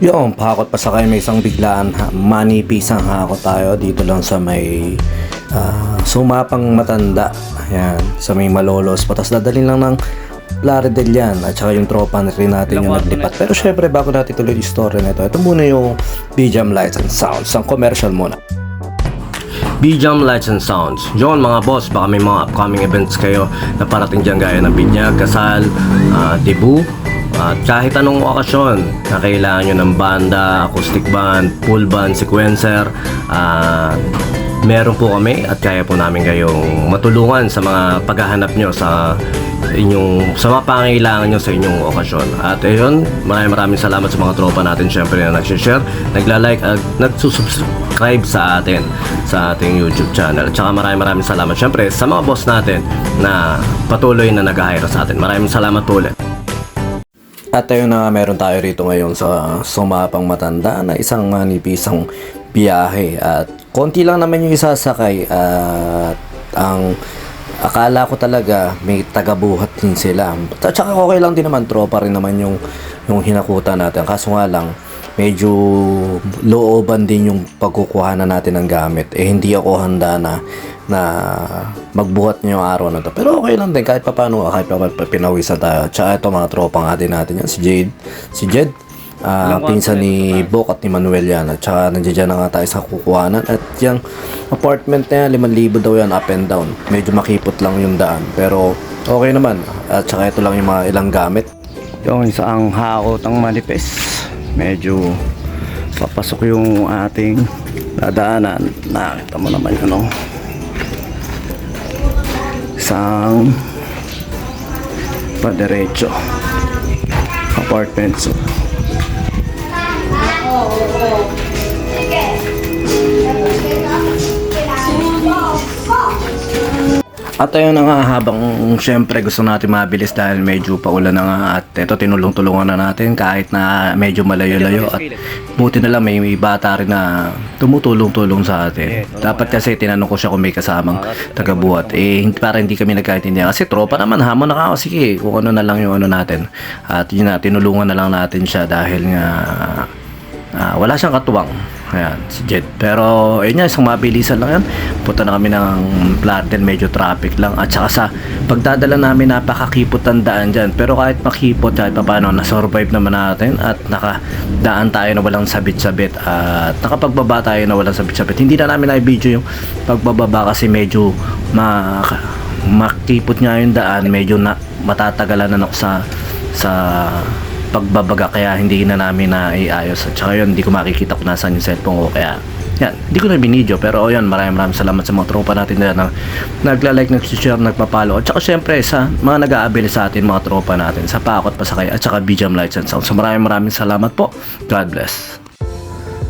Yung, pakakot pa sa kayo may isang biglaan ha, manipis ang hakot tayo dito lang sa may ah, sumapang matanda. Ayan, sa may malolos. Patas dadalhin lang ng Plaridel yan at saka yung tropa na rin natin yung naglipat. Pero syempre bago natin tuloy yung story nito, ito muna yung BGM Lights and Sounds, ang commercial muna. BJAM Lights and Sounds. Yon mga boss, baka may mga upcoming events kayo na parating dyan gaya ng binyag, kasal, ah, debut, at kahit anong okasyon na kailangan nyo ng banda, acoustic band, full band, sequencer, ah, meron po kami at kaya po namin kayong matulungan sa mga paghahanap nyo sa inyong sa mga pangailangan nyo sa inyong okasyon. At ayun, maraming maraming salamat sa mga tropa natin syempre na nag-share, nagla-like at nagsusubscribe sa atin sa ating YouTube channel. At saka maraming maraming salamat syempre sa mga boss natin na patuloy na nag-hire sa atin. Maraming salamat po ulit. At ayun na nga, meron tayo rito ngayon sa sumapang matanda na isang manipisang biyahe at konti lang naman yung isasakay at ang akala ko talaga may tagabuhat din sila. At saka okay lang din naman, tropa rin naman yung, yung hinakutan natin. Kaso nga lang, medyo looban din yung pagkukuha na natin ng gamit. Eh hindi ako handa na na magbuhat niyo yung araw na to. Pero okay lang din kahit pa paano kahit pa, pa pinawisan tayo. Tsaka ito mga tropang atin natin yan. Si Jade, si Jed, ah, pinsan ni Bok at ni Manuel yan. At saka nandiyan na nga tayo sa kukuhanan. At yung apartment na yan, 5,000 daw yan up and down. Medyo makipot lang yung daan. Pero okay naman. At saka ito lang yung mga ilang gamit. Yung isang hakot ang manifest. Medyo papasok yung ating dadaanan. Nakita mo naman yun, no? Isang padiretso. Apartments. At ayun na nga habang syempre gusto natin mabilis dahil medyo paulan na nga at ito tinulong-tulungan na natin kahit na medyo malayo-layo at buti na lang may, may bata rin na tumutulong-tulong sa atin. Dapat kasi tinanong ko siya kung may kasamang tagabuhat. Eh para hindi kami nagkaintindihan kasi tropa naman hamon na ako sige kung ano na lang yung ano natin. At yun na tinulungan na lang natin siya dahil nga Ah, wala siyang katuwang. Ayan, si Jet. Pero, ayun nga, isang mabilisan lang yan. Punta na kami ng Platen, medyo traffic lang. At saka sa pagdadala namin, napakakipot ang daan dyan. Pero kahit makipot, kahit pa paano, nasurvive naman natin. At nakadaan tayo na walang sabit-sabit. At nakapagbaba tayo na walang sabit-sabit. Hindi na namin na-video yung pagbababa kasi medyo ma makipot nga yung daan. Medyo na, matatagalan na ako sa sa pagbabaga kaya hindi na namin na iayos. At saka yun hindi ko makikita kung nasaan yung cellphone ko. Kaya yan, hindi ko na binidyo. Pero oh, yun, maraming maraming salamat sa mga tropa natin na, na nagla-like, nag-share, nagpa-follow at saka syempre sa mga nag-aabili sa atin mga tropa natin sa Pakot Pasakay at saka BGM Lights and Sound. So maraming maraming salamat po. God bless